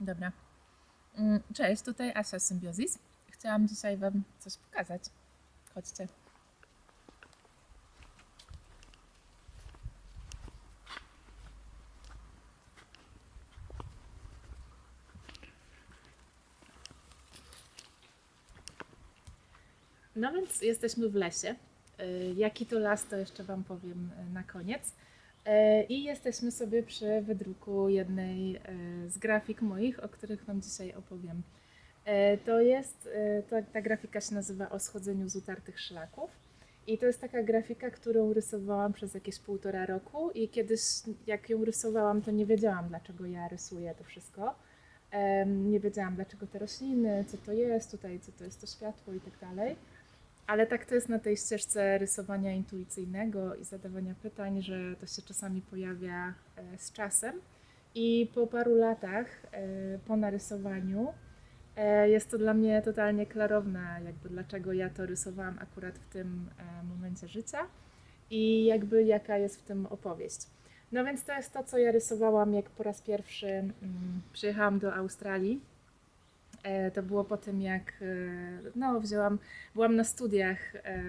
Dobra. Mm, Cześć, tutaj Asia z Symbiosis. Chciałam dzisiaj Wam coś pokazać. Chodźcie. No więc jesteśmy w lesie. Y, Jaki to las, to jeszcze Wam powiem y, na koniec. Y, I jesteśmy sobie przy wydruku jednej y, z grafik moich, o których Wam dzisiaj opowiem. Y, To jest, y, ta, grafika się nazywa O schodzeniu z utartych szlaków. I to jest taka grafika, którą rysowałam przez jakieś półtora roku i kiedyś jak ją rysowałam, to nie wiedziałam, dlaczego ja rysuję to wszystko. Nie wiedziałam, dlaczego te rośliny, co to jest tutaj, co to jest to światło i tak dalej. Ale tak to jest na tej ścieżce rysowania intuicyjnego i zadawania pytań, że to się czasami pojawia e, z czasem. I po paru latach e, po narysowaniu e, jest to dla mnie totalnie klarowne, jakby dlaczego ja to rysowałam akurat w tym momencie życia i jakby jaka jest w tym opowieść. No więc to jest to, co ja rysowałam, jak po raz pierwszy mm, przyjechałam do Australii. E, To było po tym, jak e, no, wzięłam, byłam na studiach e,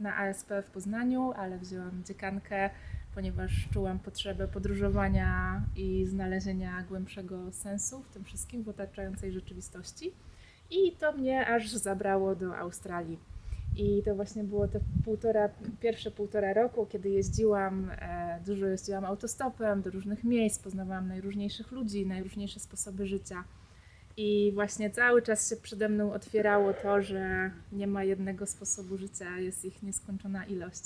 na ASP w Poznaniu, ale wzięłam dziekankę, ponieważ czułam potrzebę podróżowania i znalezienia głębszego sensu w tym wszystkim, w otaczającej rzeczywistości. I to mnie aż zabrało do Australii. I to właśnie było te półtora, pierwsze półtora roku, kiedy jeździłam, dużo jeździłam autostopem do różnych miejsc, poznawałam najróżniejszych ludzi, najróżniejsze sposoby życia. I właśnie cały czas się przede mną otwierało to, że nie ma jednego sposobu życia, jest ich nieskończona ilość.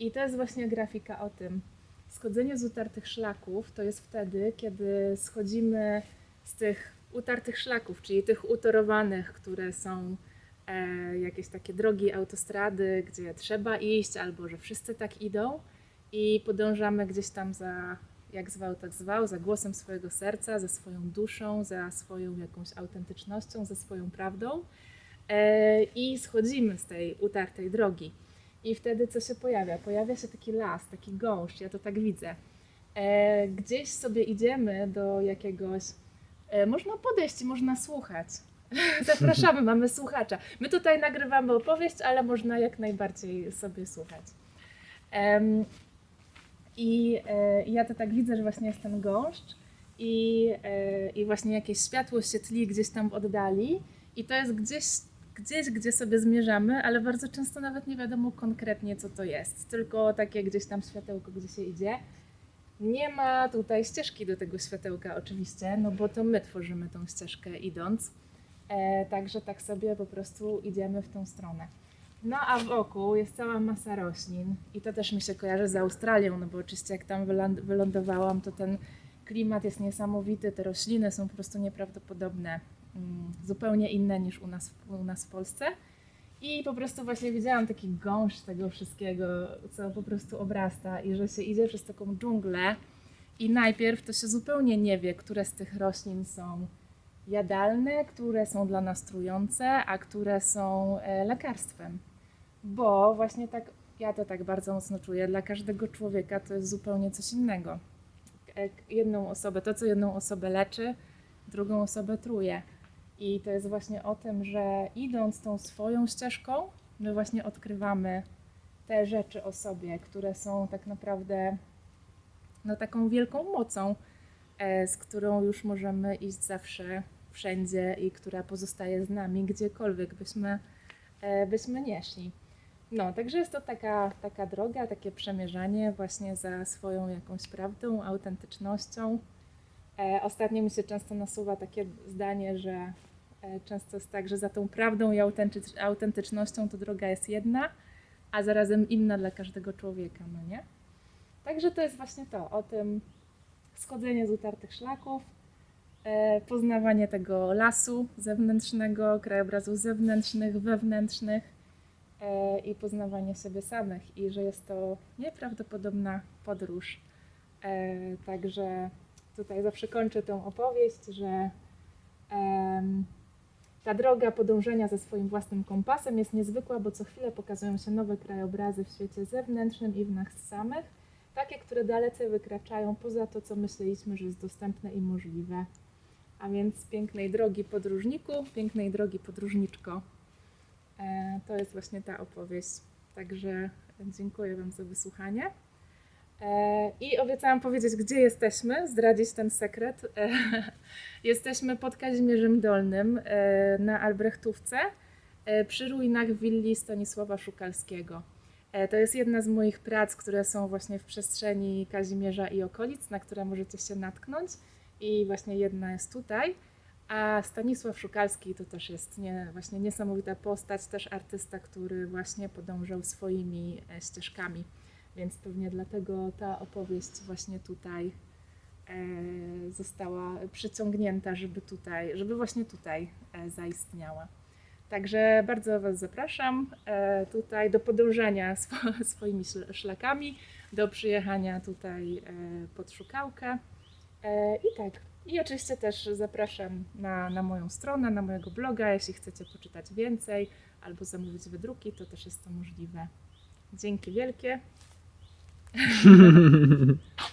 I to jest właśnie grafika o tym. Schodzenie z utartych szlaków to jest wtedy, kiedy schodzimy z tych utartych szlaków, czyli tych utorowanych, które są e, jakieś takie drogi, autostrady, gdzie trzeba iść, albo że wszyscy tak idą i podążamy gdzieś tam za, jak zwał, tak zwał, za głosem swojego serca, za swoją duszą, za swoją jakąś autentycznością, za swoją prawdą e, i schodzimy z tej utartej drogi. I wtedy co się pojawia? Pojawia się taki las, taki gąszcz, ja to tak widzę. E, gdzieś sobie idziemy do jakiegoś. E, można podejść i można słuchać. Zapraszamy, mamy słuchacza. My tutaj nagrywamy opowieść, ale można jak najbardziej sobie słuchać. I e, ja to tak widzę, że właśnie jest ten gąszcz i, e, i właśnie jakieś światło się tli gdzieś tam w oddali i to jest gdzieś, gdzieś, gdzie sobie zmierzamy, ale bardzo często nawet nie wiadomo konkretnie, co to jest. Tylko takie gdzieś tam światełko, gdzie się idzie. Nie ma tutaj ścieżki do tego światełka oczywiście, no bo to my tworzymy tą ścieżkę idąc. E, także tak sobie po prostu idziemy w tą stronę. No a wokół jest cała masa roślin i to też mi się kojarzy z Australią, no bo oczywiście jak tam wylądowałam, to ten klimat jest niesamowity, te rośliny są po prostu nieprawdopodobne, mm, zupełnie inne niż u nas, u nas w Polsce. I po prostu właśnie widziałam taki gąszcz tego wszystkiego, co po prostu obrasta i że się idzie przez taką dżunglę i najpierw to się zupełnie nie wie, które z tych roślin są jadalne, które są dla nas trujące, a które są e, lekarstwem. Bo właśnie tak, ja to tak bardzo mocno czuję, dla każdego człowieka to jest zupełnie coś innego. Jedną osobę, to co jedną osobę leczy, drugą osobę truje. I to jest właśnie o tym, że idąc tą swoją ścieżką, my właśnie odkrywamy te rzeczy o sobie, które są tak naprawdę no, taką wielką mocą, e, z którą już możemy iść zawsze, wszędzie i która pozostaje z nami, gdziekolwiek byśmy, e, byśmy nie szli. No, także jest to taka, taka droga, takie przemierzanie właśnie za swoją jakąś prawdą, autentycznością. E, ostatnio mi się często nasuwa takie zdanie, że e, często jest tak, że za tą prawdą i autentycz- autentycznością to droga jest jedna, a zarazem inna dla każdego człowieka, no nie? Także to jest właśnie to, o tym schodzenie z utartych szlaków, e, poznawanie tego lasu zewnętrznego, krajobrazów zewnętrznych, wewnętrznych i poznawanie siebie samych i że jest to nieprawdopodobna podróż. E, Także tutaj zawsze kończę tą opowieść, że ta droga podążenia ze swoim własnym kompasem jest niezwykła, bo co chwilę pokazują się nowe krajobrazy w świecie zewnętrznym i w nas samych, takie, które dalece wykraczają poza to, co myśleliśmy, że jest dostępne i możliwe. A więc pięknej drogi podróżniku, pięknej drogi podróżniczko. E, to jest właśnie ta opowieść. Także dziękuję Wam za wysłuchanie. E, I obiecałam powiedzieć, gdzie jesteśmy, zdradzić ten sekret. E, jesteśmy pod Kazimierzem Dolnym na Albrechtówce przy ruinach willi Stanisława Szukalskiego. To jest jedna z moich prac, które są właśnie w przestrzeni Kazimierza i okolic, na które możecie się natknąć. I właśnie jedna jest tutaj. A Stanisław Szukalski to też jest nie, właśnie niesamowita postać, też artysta, który właśnie podążał swoimi e, ścieżkami. Więc pewnie dlatego ta opowieść właśnie tutaj e, została przyciągnięta, żeby tutaj, żeby właśnie tutaj e, zaistniała. Także bardzo Was zapraszam tutaj do podążania swo, swoimi szl- szlakami, do przyjechania tutaj pod szukałkę. E, I tak. I oczywiście też zapraszam na, na moją stronę, na mojego bloga, jeśli chcecie poczytać więcej albo zamówić wydruki, to też jest to możliwe. Dzięki wielkie.